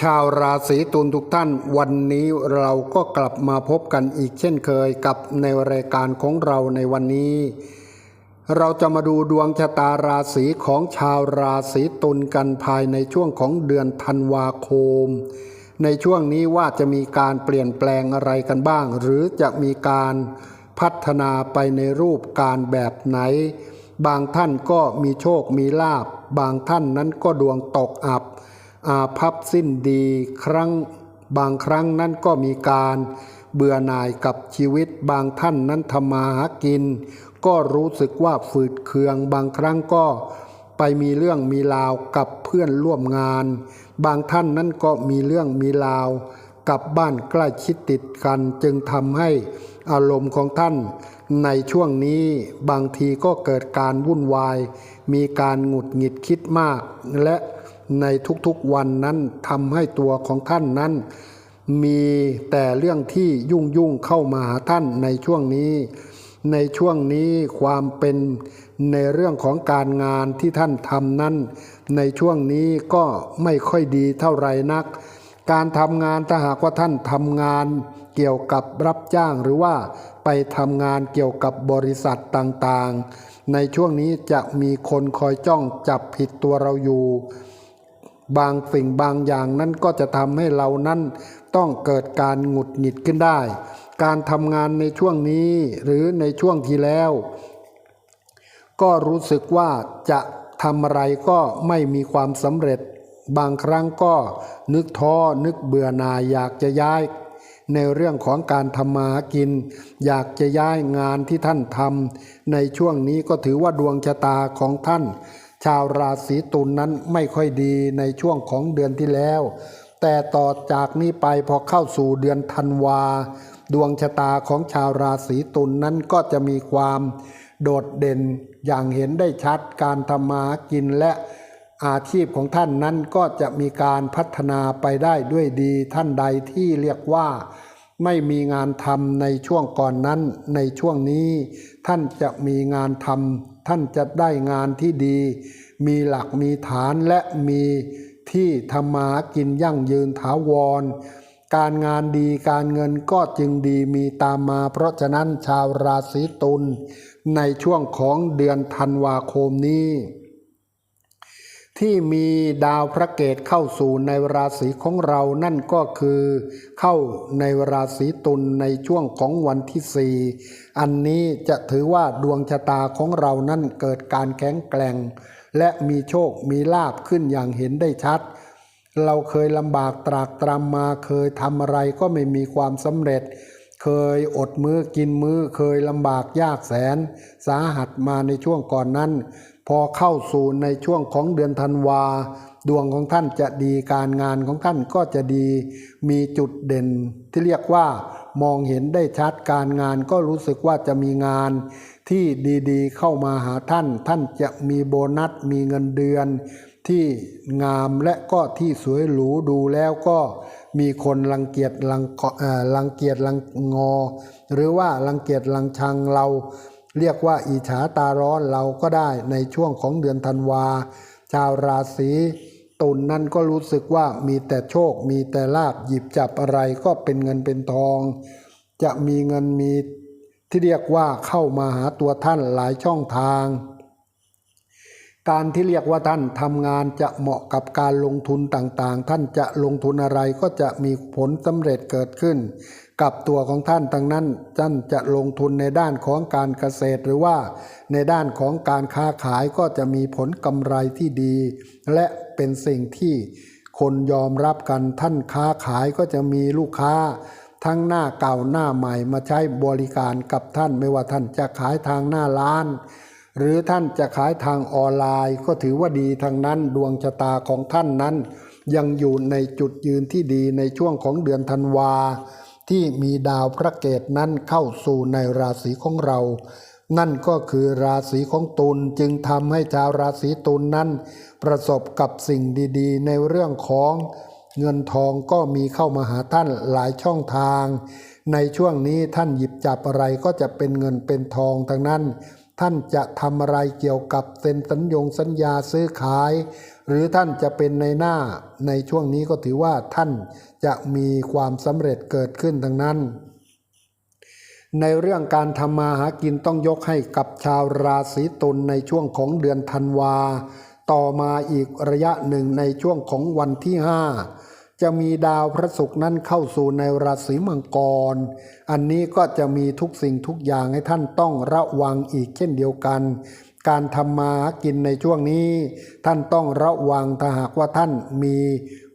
ชาวราศีตุลทุกท่าน วันนี้เราก็กลับมาพบกันอีกเช่นเคยกับในรายการของเราในวันนี้ เราจะมาดูดวงชะตาราศีของชาวราศีตุลกันภายในช่วงของเดือนธันวาคม ในช่วงนี้ว่าจะมีการเปลี่ยนแปลงอะไรกันบ้าง หรือจะมีการพัฒนาไปในรูปการแบบไหน บางท่านก็มีโชคมีลาบบางท่านนั้นก็ดวงตกอับ อาภัพสิ้นดีครั้งบางครั้งนั้นก็มีการเบื่อหน่ายกับชีวิตบางท่านนั้นทำมาหากิน ก็รู้สึกว่าฝืดเคือง บางครั้งก็ไปมีเรื่องมีราวกับเพื่อนร่วมงาน บางท่านนั้นก็มีเรื่องมีราวกับบ้านใกล้ชิดติดกัน จึงทำให้อารมณ์ของท่าน ในช่วงนี้บางทีก็เกิดการวุ่นวาย มีการหงุดหงิดคิดมาก และ ในทุกๆวันนั้นทำให้ตัวของท่านนั้น มีแต่เรื่องที่ยุ่งยุ่งๆเข้ามาหาท่านในช่วงนี้ ในช่วงนี้ความเป็นในเรื่องของการงานที่ท่านทำนั้น ในช่วงนี้ก็ไม่ค่อยดีเท่าไหร่นัก การทำงานถ้าหากว่าท่านทำงานเกี่ยวกับรับจ้างหรือว่าไปทำงานเกี่ยวกับบริษัทต่างๆ ในช่วงนี้จะมีคนคอยจ้องจับผิดตัวเราอยู่ บางสิ่งบางอย่างนั้นก็จะทำให้เรานั้นต้องเกิดการหงุดหงิดขึ้นได้ การทำงานในช่วงนี้หรือในช่วงที่แล้ว ก็รู้สึกว่าจะทำอะไรก็ไม่มีความสำเร็จ บางครั้งก็นึกท้อนึกเบื่อหน่ายอยากจะย้าย ในเรื่องของการทำมาหากิน อยากจะย้ายงานที่ท่านทำในช่วงนี้ก็ถือว่าดวงชะตาของท่าน ชาวราศีตุลนนั้นไม่ค่อยดีในช่วงของเดือนที่แล้ว แต่ต่อจากนี้ไปพอเข้าสู่เดือนธันวา ดวงชะตาของชาวราศีตุลนนั้นก็จะมีความโดดเด่นอย่างเห็นได้ชัดการทำมาหากินและอาชีพของท่านนั้นก็จะมีการพัฒนาไปได้ด้วยดีท่านใดที่เรียกว่า ไม่มีงานทำในช่วงก่อนนั้นในช่วงนี้ ท่านจะมีงานทำ ท่านจะได้งานที่ดี มีหลักมีฐานและมีที่ทำมากินยั่งยืนถาวร การงานดีการเงินก็จึงดีมีตามมา เพราะฉะนั้นชาวราศีตุลในช่วงของเดือนธันวาคมนี้ ที่มีดาวพระเกตเข้าสู่ในราศีของเรานั่นก็คือ เข้าในราศีตุลในช่วงของวันที่สี่อันนี้จะถือว่าดวงชะตาของเรานั่นเกิดการแข็งแกร่ง และมีโชคมีลาบขึ้นอย่างเห็นได้ชัด เราเคยลำบากตรากตรำมาเคยทำอะไรก็ไม่มีความสำเร็จ เคยอดมื้อกินมื้อเคยลำบากยากแสน สาหัสมาในช่วงก่อนนั้น พอเข้าสู่ในช่วงของเดือนธันวา ดวงของท่านจะดีการงานของท่านก็จะดี มีจุดเด่นที่เรียกว่ามองเห็นได้ชัดการงานก็รู้สึกว่าจะมีงานที่ดีๆ เข้ามาหาท่าน ท่านจะมีโบนัสมีเงินเดือน ที่งามและก็ที่สวยหรูดูแล้วก็มีคนรังเกียจรังเอ่อรังเกียจรังงอ หรือว่ารังเกียจรังชังเรา เรียกว่าอิจฉาตาร้อนเราก็ได้ในช่วงของเดือนธันวา ชาวราศีตุลนนั้นก็รู้สึกว่ามีแต่โชค มีแต่ลาบหยิบจับอะไรก็เป็นเงินเป็นทอง จะมีเงินมีที่เรียกว่าเข้ามาหาตัวท่านหลายช่องทาง การที่เรียกว่าท่านทำงานจะเหมาะกับการลงทุนต่างๆ ท่านจะลงทุนอะไรก็จะมีผลสำเร็จเกิดขึ้น กับตัวของท่านทั้งนั้นท่านจะลงทุนในด้านของการเกษตรหรือว่าในด้านของการค้าขายก็จะมีผลกำไรที่ดี และเป็นสิ่งที่คนยอมรับกันท่านค้าขายก็จะมีลูกค้า ทั้งหน้าเก่าหน้าใหม่มาใช้บริการกับท่านไม่ว่าท่านจะขายทางหน้าร้าน หรือท่านจะขายทางออนไลน์ ก็ถือว่าดีทางนั้นดวงชะตาของท่านนั้น ยังอยู่ในจุดยืนที่ดีในช่วงของเดือนธันวา ที่มีดาวพระเกตนั้นเข้าสู่ในราศีของเรา นั่นก็คือราศีของตุลจึงทำให้ชาวราศีตุลนั้น ประสบกับสิ่งดีๆ ในเรื่องของเงินทองก็มีเข้ามาหาท่านหลายช่องทาง ในช่วงนี้ท่านหยิบจับอะไรก็จะเป็นเงินเป็นทองทั้งนั้น ท่านจะทำอะไรเกี่ยวกับเซ็นสัญญงสัญญาซื้อขาย หรือท่านจะเป็นในหน้าในช่วงนี้ก็ถือว่าท่านจะมีความสำเร็จเกิดขึ้นทั้งนั้น ในเรื่องการทำมาหากินต้องยกให้กับชาวราศีตุลในช่วงของเดือนธันวา ต่อมาอีกระยะหนึ่งในช่วงของวันที่ห้าจะมีดาวพระศุกร์นั้นเข้าสู่ในราศีมังกร อันนี้ก็จะมีทุกสิ่งทุกอย่างให้ท่านต้องระวังอีกเช่นเดียวกัน การทำมาหากินในช่วงนี้ ท่านต้องระวังถ้าหากว่าท่านมี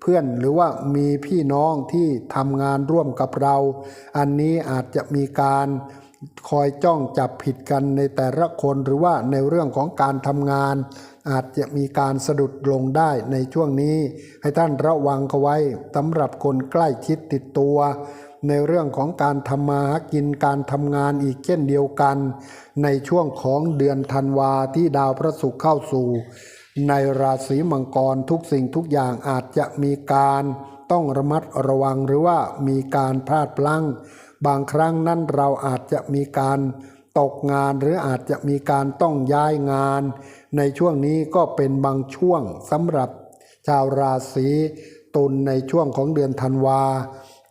เพื่อนหรือว่ามีพี่น้องที่ทำงานร่วมกับเรา อันนี้อาจจะมีการคอยจ้องจับผิดกันในแต่ละคนหรือว่าในเรื่องของการทำงาน อาจจะมีการสะดุดลงได้ในช่วงนี้ ให้ท่านระวังเขาไว้สำหรับคนใกล้ชิดติดตัว ในเรื่องของการทำมาหากินการทำงานอีกเช่นเดียวกัน ในช่วงของเดือนธันวาที่ดาวพระศุกร์เข้าสู่ ในราศีมังกรทุกสิ่งทุกอย่างอาจจะมีการต้องระมัดระวังหรือว่ามีการพลาดพลั้ง บางครั้งนั้นเราอาจจะมีการตกงานหรืออาจจะมีการต้องย้ายงาน ในช่วงนี้ก็เป็นบางช่วงสำหรับชาวราศีตุลในช่วงของเดือนธันวา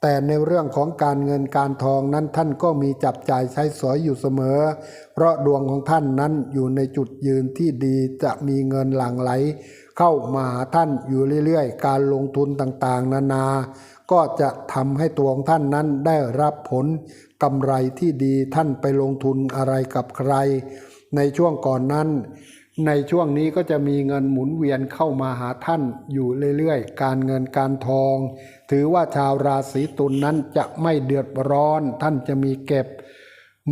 แต่ในเรื่องของการเงินการทองนั้นท่านก็มีจับจ่ายใช้สอยอยู่เสมอ เพราะดวงของท่านนั้นอยู่ในจุดยืนที่ดีจะมีเงินหลั่งไหล เข้ามาหาท่านอยู่เรื่อยๆ การลงทุนต่างๆ นานา ก็จะทำให้ตัวของท่านนั้นได้รับผลกำไรที่ดีท่านไปลงทุนอะไรกับใคร ในช่วงก่อนนั้น ในช่วงนี้ก็จะมีเงินหมุนเวียนเข้ามาหาท่านอยู่เรื่อยๆ การเงินการทอง ถือว่าชาวราศีตุลนนั้นจะไม่เดือดร้อน ท่านจะมีเก็บ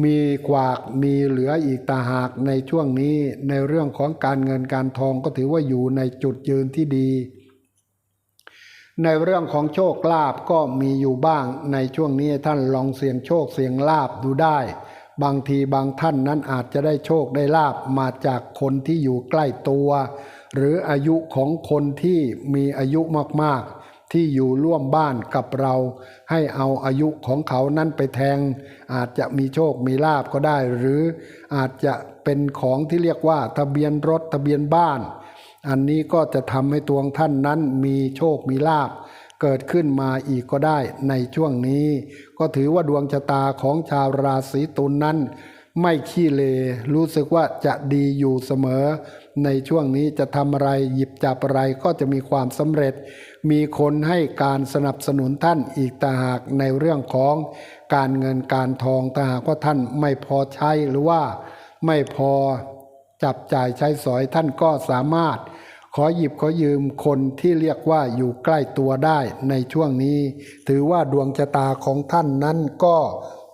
มีกวากมีเหลืออีกตาหากในช่วงนี้ในเรื่องของการเงินการทองก็ถือว่าอยู่ในจุดยืนที่ดี ในเรื่องของโชคลาภก็มีอยู่บ้างในช่วงนี้ท่านลองเสี่ยงโชคเสี่ยงลาภดูได้ บางทีบางท่านนั้นอาจจะได้โชคได้ลาบมาจากคนที่อยู่ใกล้ตัว หรืออายุของคนที่มีอายุมากๆ ที่อยู่ร่วมบ้านกับเรา ให้เอาอายุของเขานั้นไปแทง อาจจะมีโชคมีลาบก็ได้ หรืออาจจะเป็นของที่เรียกว่าทะเบียนรถทะเบียนบ้าน อันนี้ก็จะทำให้ตัวท่านนั้นมีโชคมีลาบ เกิดขึ้นมาอีกก็ได้ในช่วงนี้ ก็ถือว่าดวงชะตาของชาวราศีตุลนนั้น ไม่ขี้เล รู้สึกว่าจะดีอยู่เสมอ ในช่วงนี้จะทำอะไรหยิบจับอะไรก็จะมีความสำเร็จ มีคนให้การสนับสนุนท่านอีกต่างหากในเรื่องของการเงินการทองถ้าหากว่าท่านไม่พอใช้หรือว่าไม่พอจับจ่ายใช้สอยท่านก็สามารถ ขอหยิบขอยืมคนที่เรียกว่าอยู่ใกล้ตัวได้ในช่วงนี้ ถือว่าดวงชะตาของท่านนั้นก็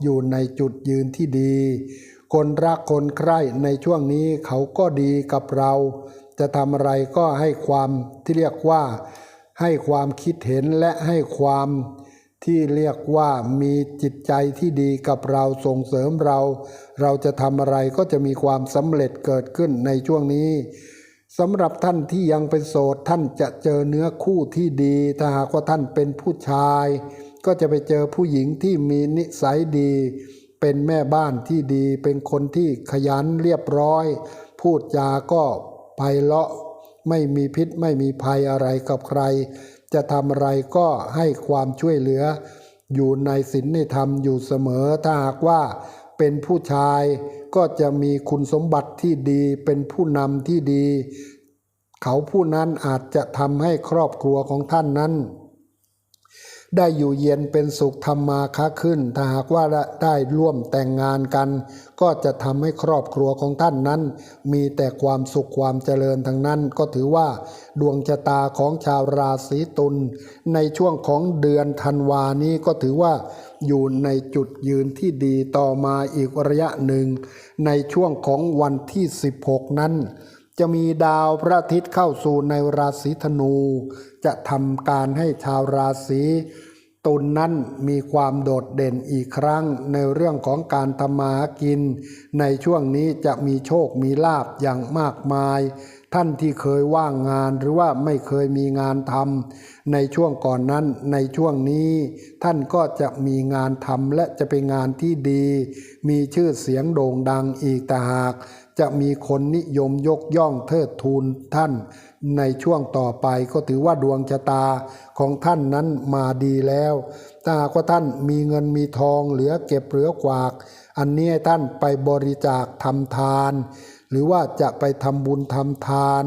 อยู่ในจุดยืนที่ดี คนรักคนใคร่ในช่วงนี้เขาก็ดีกับเรา จะทำอะไรก็ให้ความที่เรียกว่า ให้ความคิดเห็นและให้ความที่เรียกว่ามีจิตใจที่ดีกับเราส่งเสริมเรา เราจะทำอะไรก็จะมีความสำเร็จเกิดขึ้นในช่วงนี้ สำหรับท่านที่ยังเป็นโสดท่านจะเจอเนื้อคู่ที่ดี ถ้าหากว่าท่านเป็นผู้ชาย ก็จะไปเจอผู้หญิงที่มีนิสัยดี เป็นแม่บ้านที่ดี เป็นคนที่ขยันเรียบร้อย พูดจาก็ไพเราะไม่มีพิษไม่มีภัยอะไรกับใคร จะทำอะไรก็ให้ความช่วยเหลือ อยู่ในศีลในธรรมอยู่เสมอถ้าหากว่า เป็นผู้ชายก็จะมีคุณสมบัติที่ดี เป็นผู้นำที่ดี เขาผู้นั้นอาจจะทำให้ครอบครัวของท่านนั้น ได้อยู่เย็นเป็นสุขทำมาค้าขึ้น ถ้าหากว่าได้ร่วมแต่งงานกัน ก็จะทำให้ครอบครัวของท่านนั้น มีแต่ความสุขความเจริญทั้งนั้น ก็ถือว่าดวงชะตาของชาวราศีตุลในช่วงของเดือนธันวานี้ก็ถือว่าอยู่ในจุดยืนที่ดีต่อมาอีกระยะหนึ่ง ในช่วงของวันที่ 16 นั้น จะมีดาวพระอาทิตย์เข้าสู่ในราศีธนู จะทำการให้ชาวราศีตุลนนั้นมีความโดดเด่นอีกครั้งในเรื่องของการทำมาหากิน ในช่วงนี้จะมีโชคมีลาบอย่างมากมาย ท่านที่เคยว่างงานหรือว่าไม่เคยมีงานทำในช่วงก่อนนั้นในช่วงนี้ ท่านก็จะมีงานทำและจะเป็นงานที่ดี มีชื่อเสียงโด่งดังอีกต่างหาก จะมีคนนิยมยกย่องเทิดทูนท่านในช่วงต่อไปก็ถือว่าดวงชะตาของท่านนั้นมาดีแล้ว ถ้าหากว่าท่านมีเงินมีทองเหลือเก็บเหลือกวาก อันนี้ท่านไปบริจาคทำทาน หรือว่าจะไปทำบุญทำทาน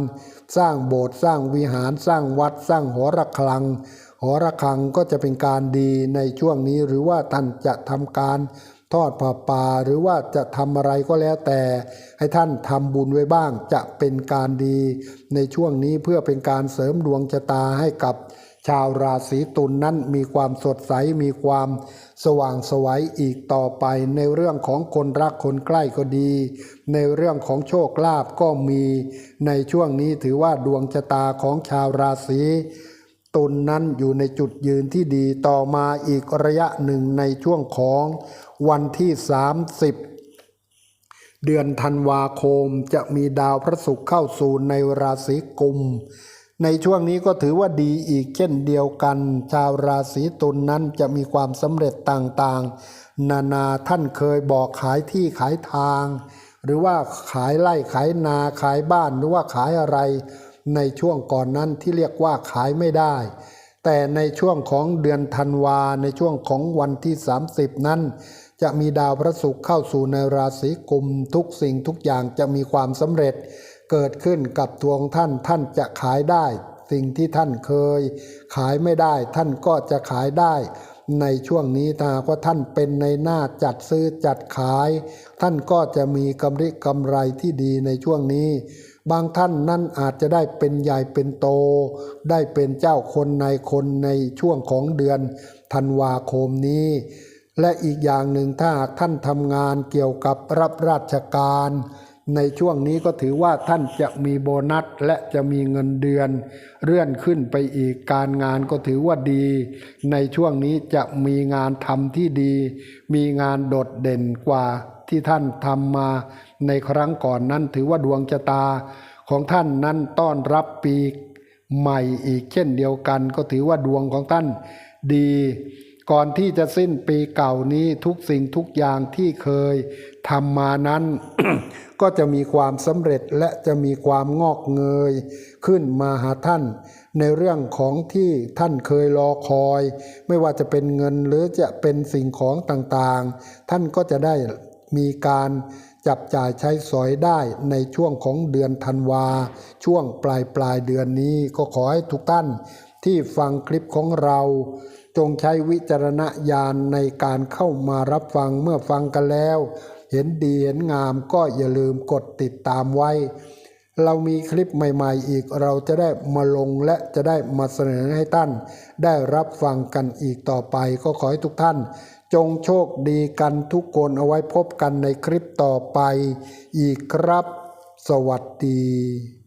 สร้างโบสถ์สร้างวิหารสร้างวัดสร้างหอระฆังหอระฆังก็จะเป็นการดีในช่วงนี้หรือว่าท่านจะทำการ ทอดผ้าป่าหรือว่าจะทำอะไรก็แล้วแต่ ให้ท่านทำบุญไว้บ้างจะเป็นการดี ในช่วงนี้เพื่อเป็นการเสริมดวงชะตาให้กับชาวราศีตุลนนั้นมีความสดใสมีความสว่างไสวัยอีกต่อไป ในเรื่องของคนรักคนใกล้ก็ดี ในเรื่องของโชคลาภก็มี ในช่วงนี้ถือว่าดวงชะตาของชาวราศี ตนนั้นอยู่ในจุดยืนที่ดีต่อมาอีกระยะหนึ่งในช่วงของวันที่ 30 เดือนธันวาคมจะมีดาวพระศุกร์เข้าสู่ในราศีกุม ในช่วงนี้ก็ถือว่าดีอีกเช่นเดียวกัน ชาวราศีตุลนนั้นจะมีความสำเร็จต่างๆ นานาท่านเคยบอกขายที่ขายทาง หรือว่าขายไร่ขายนาขายบ้านหรือว่าขายอะไร ในช่วงก่อนนั้นที่เรียกว่าขายไม่ได้ แต่ในช่วงของเดือนธันวาในช่วงของวันที่ 30 นั้น จะมีดาวพระศุกร์เข้าสู่ในราศีกุมทุกสิ่งทุกอย่างจะมีความสำเร็จ เกิดขึ้นกับตัวของท่านท่านจะขายได้ สิ่งที่ท่านเคย ขายไม่ได้ท่านก็จะขายได้ในช่วงนี้ถ้าว่าท่านเป็นในหน้าจัดซื้อจัดขาย ท่านก็จะมีกำไรกำไรที่ดีในช่วงนี้ บางท่านนั้นอาจจะได้เป็นใหญ่เป็นโต ได้เป็นเจ้าคนในคนในช่วงของเดือนธันวาคมนี้ และอีกอย่างหนึ่งถ้าหากท่านทำงานเกี่ยวกับรับราชการ ในช่วงนี้ก็ถือว่าท่านจะมีโบนัสและจะมีเงินเดือน เลื่อนขึ้นไปอีกการงานก็ถือว่าดี ในช่วงนี้จะมีงานทำที่ดี มีงานโดดเด่นกว่า ที่ท่านทำมาในครั้งก่อนนั้นถือว่าดวงชะตาของท่านนั้นต้อนรับปีใหม่อีกเช่นเดียวกัน ก็ถือว่าดวงของท่านดี ก่อนที่จะสิ้นปีเก่านี้ทุกสิ่งทุกอย่างที่เคยทำมานั้น ก็จะมีความสำเร็จและจะมีความงอกเงย ขึ้นมาหาท่าน ในเรื่องของที่ท่านเคยรอคอย ไม่ว่าจะเป็นเงินหรือจะเป็นสิ่งของต่างๆ ท่านก็จะได้ มีการจับจ่ายใช้สอยได้ในช่วงของเดือนธันวา ช่วงปลายปลายเดือนนี้ก็ขอให้ทุกท่านที่ฟังคลิปของเรา จงใช้วิจารณญาณในการเข้ามารับฟังเมื่อฟังกันแล้ว เห็นดีเห็นงามก็อย่าลืมกดติดตามไว้ เรามีคลิปใหม่ๆอีกเราจะได้มาลงและจะได้มาเสนอให้ท่าน ได้รับฟังกันอีกต่อไปก็ขอให้ทุกท่าน จงโชคดีกันทุกคนเอาไว้พบกันในคลิปต่อไปอีกครับ สวัสดี